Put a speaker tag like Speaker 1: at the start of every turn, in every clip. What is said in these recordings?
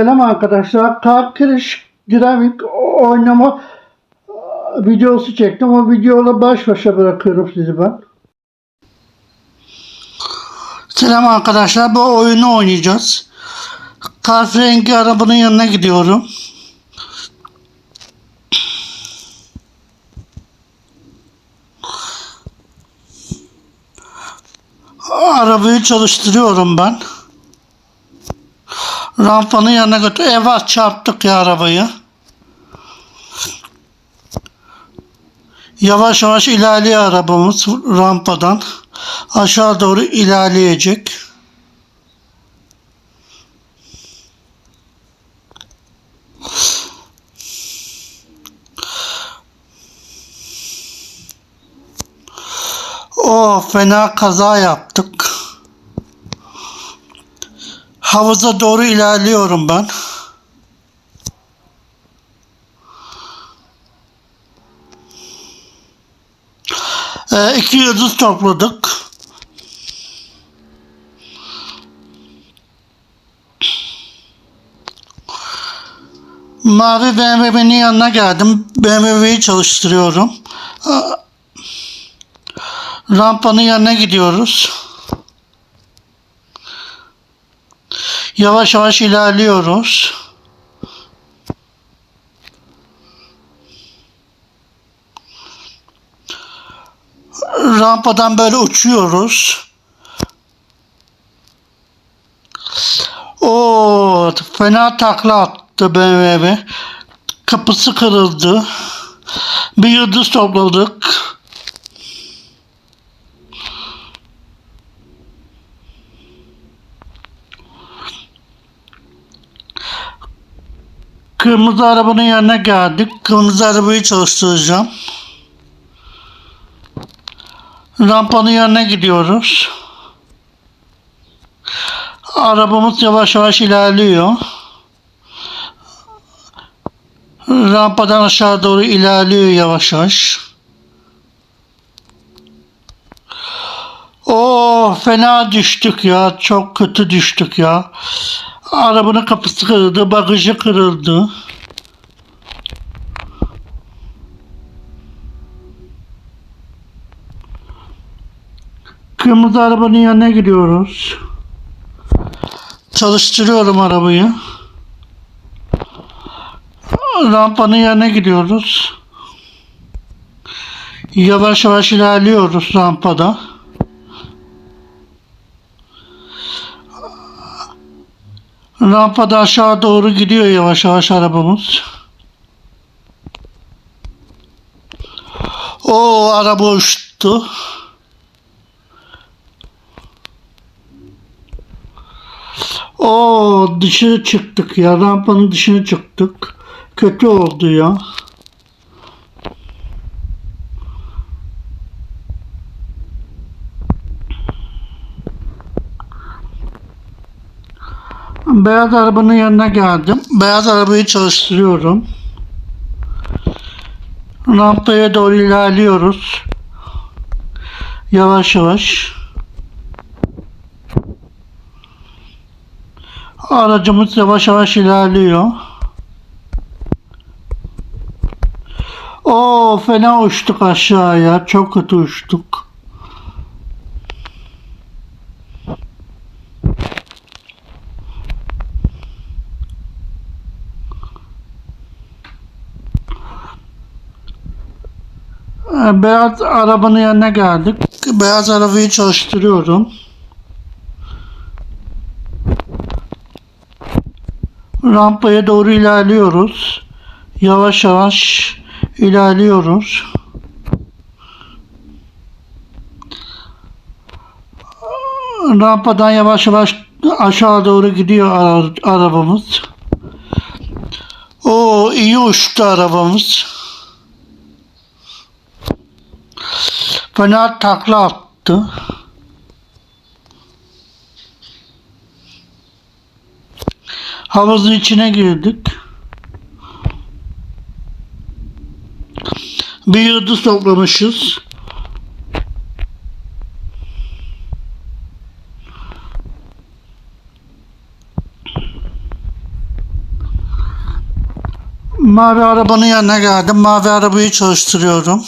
Speaker 1: Selam arkadaşlar. Kar kırış dinamik oynama videosu çektim. O videoyla baş başa bırakıyorum sizi ben. Selam arkadaşlar. Bu oyunu oynayacağız. Kahverengi arabanın yanına gidiyorum. Arabayı çalıştırıyorum ben. Rampanın yanına götür. Eva çarptık ya arabayı. Yavaş yavaş ilerliyor arabamız rampadan. Aşağı doğru ilerleyecek. O fena kaza yaptık. Havuza doğru ilerliyorum ben. Ee, iki yıldız topladık. Mavi BMW'nin yanına geldim. BMW'yi çalıştırıyorum. Aa, Rampanın yanına gidiyoruz. Yavaş yavaş ilerliyoruz. Rampadan böyle uçuyoruz. O fena takla attı BMW. Kapısı kırıldı. Bir yıldız topladık. Kırmızı arabanın yanına geldik. Kırmızı arabayı çalıştıracağım. Rampanın yanına gidiyoruz. Arabamız yavaş yavaş ilerliyor. Rampadan aşağı doğru ilerliyor yavaş yavaş. Oo fena düştük ya. Çok kötü düştük ya. Arabanın kapısı kırıldı, bagajı kırıldı. Kırmızı arabanın yanına gidiyoruz. Çalıştırıyorum arabayı. Rampanın yanına gidiyoruz. Yavaş yavaş ilerliyoruz rampada. Rampada aşağı doğru gidiyor yavaş yavaş arabamız. O araba uçtu. O dışarı çıktık ya. Rampanın dışına çıktık. Kötü oldu ya. Beyaz arabanın yanına geldim. Beyaz arabayı çalıştırıyorum. Rampaya doğru ilerliyoruz. Yavaş yavaş. Aracımız yavaş yavaş ilerliyor. Oo fena uçtuk aşağıya. Çok kötü uçtuk. Beyaz arabanın yanına geldik. Beyaz arabayı çalıştırıyorum. Rampaya doğru ilerliyoruz. Yavaş yavaş ilerliyoruz. Rampadan yavaş yavaş aşağı doğru gidiyor ara- arabamız. O iyi uçtu arabamız. Fena takla attı. Havuzun içine girdik. Bir yıldız toplamışız. Mavi arabanın yanına geldim. Mavi arabayı çalıştırıyorum.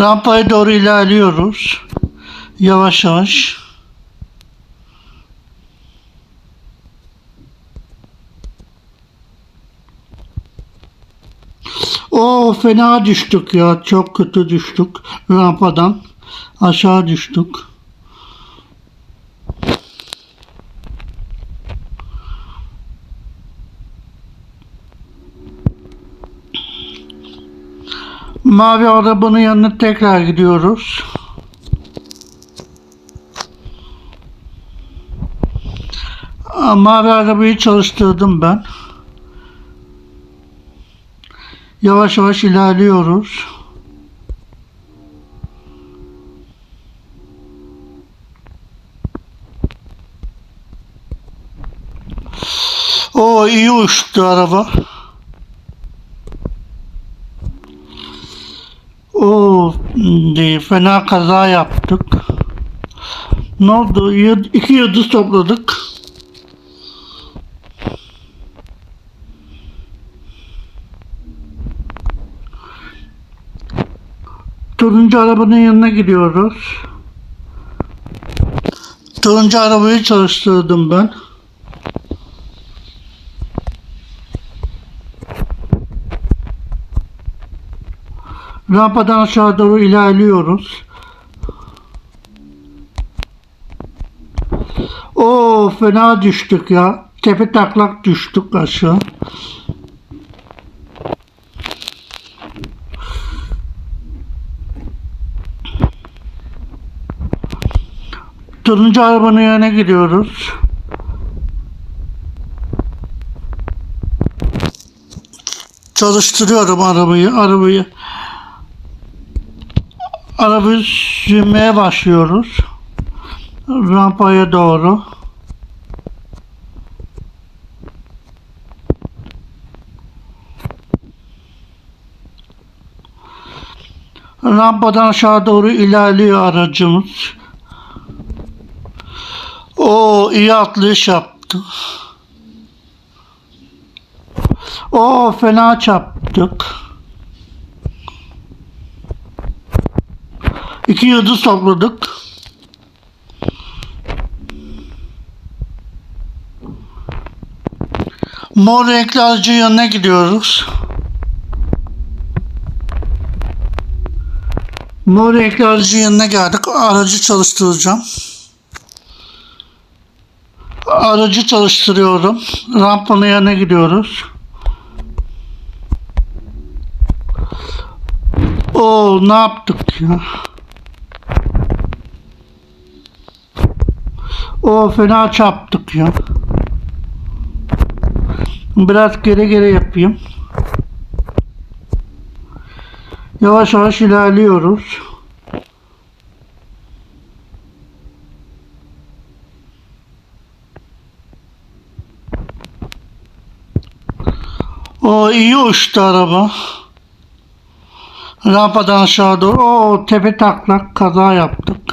Speaker 1: Rampaya doğru ilerliyoruz. Yavaş yavaş. O fena düştük ya. Çok kötü düştük rampadan. Aşağı düştük. Mavi arabanın yanına tekrar gidiyoruz. Mavi arabayı çalıştırdım ben. Yavaş yavaş ilerliyoruz. O iyi uçtu araba. O diye fena kaza yaptık. Ne oldu? İki yıldız topladık. Turuncu arabanın yanına gidiyoruz. Turuncu arabayı çalıştırdım ben. Rampadan aşağı doğru ilerliyoruz. O fena düştük ya. Tepe taklak düştük aşağı. Turuncu arabanın yanına gidiyoruz. Çalıştırıyorum arabayı, arabayı. Arabayı sürmeye başlıyoruz. Rampaya doğru. Rampadan aşağı doğru ilerliyor aracımız. O iyi atlayış yaptı. O fena çarptık. İki yıldız topladık. Mor renkli aracın yanına gidiyoruz. Mor renkli aracın yanına geldik. Aracı çalıştıracağım. Aracı çalıştırıyorum. Rampanın yanına gidiyoruz. Oo ne yaptık ya? O fena çarptık ya. Biraz geri geri yapayım. Yavaş yavaş ilerliyoruz. O iyi uçtu araba. Rampadan aşağı doğru. O tepe taklak kaza yaptık.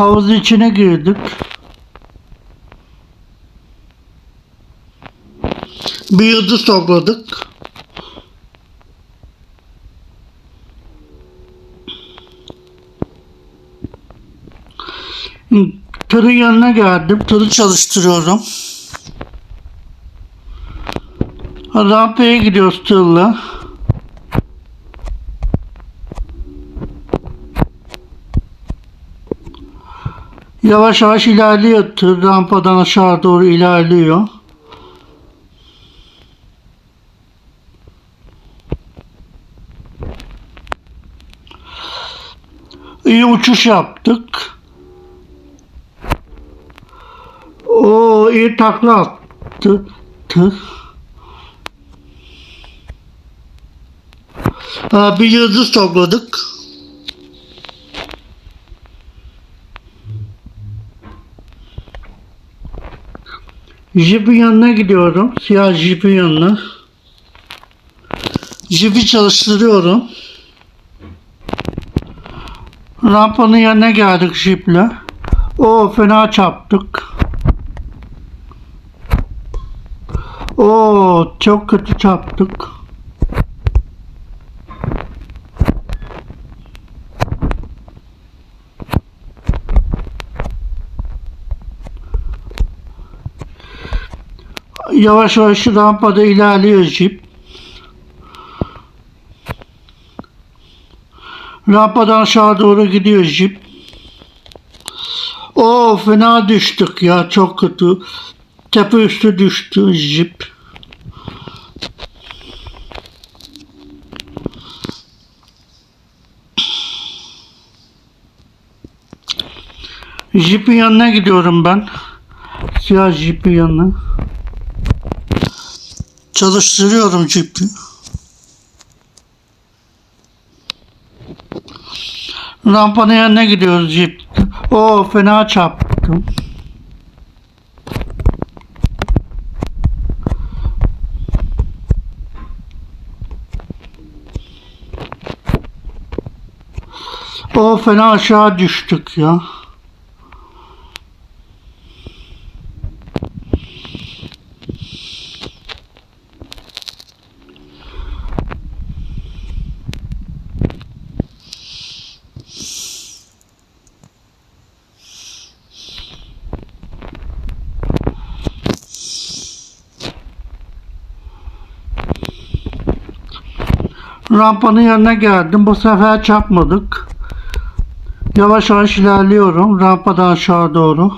Speaker 1: Havuz içine girdik. Bir yıldız topladık. Tırın yanına geldim. Tırı çalıştırıyorum. Rampaya gidiyoruz tırla. Yavaş yavaş ilerliyor tır. Rampadan aşağı doğru ilerliyor. İyi uçuş yaptık. O iyi takla attı. Tı. Ha, bir yıldız topladık. Jipin yanına gidiyorum. Siyah jipin yanına. Jipi çalıştırıyorum. Rampanın yanına geldik jiple. O fena çarptık. O çok kötü çarptık. Yavaş yavaş rampada ilerliyor jip. Rampadan aşağı doğru gidiyor jip. O fena düştük ya çok kötü. Tepe üstü düştü jip. Jipin yanına gidiyorum ben. Siyah jipin yanına. Çalıştırıyorum jipi. Rampanın yanına gidiyoruz jip. O fena çarptım. O fena aşağı düştük ya. Rampanın yanına geldim. Bu sefer çarpmadık. Yavaş yavaş ilerliyorum. Rampadan aşağı doğru.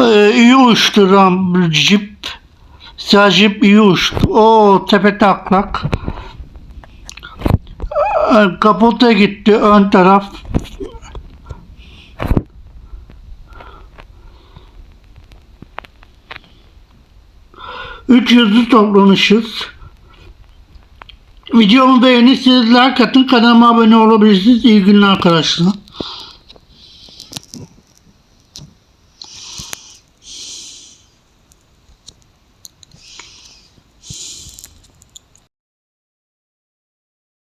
Speaker 1: Ee, iyi uçtu ram jip. Siyah jip iyi uçtu. O tepe taklak. Ee, Kapota gitti ön taraf. Üç yüzlü toplamışız. Videomu beğenirseniz like atın. Kanalıma abone olabilirsiniz. İyi günler arkadaşlar.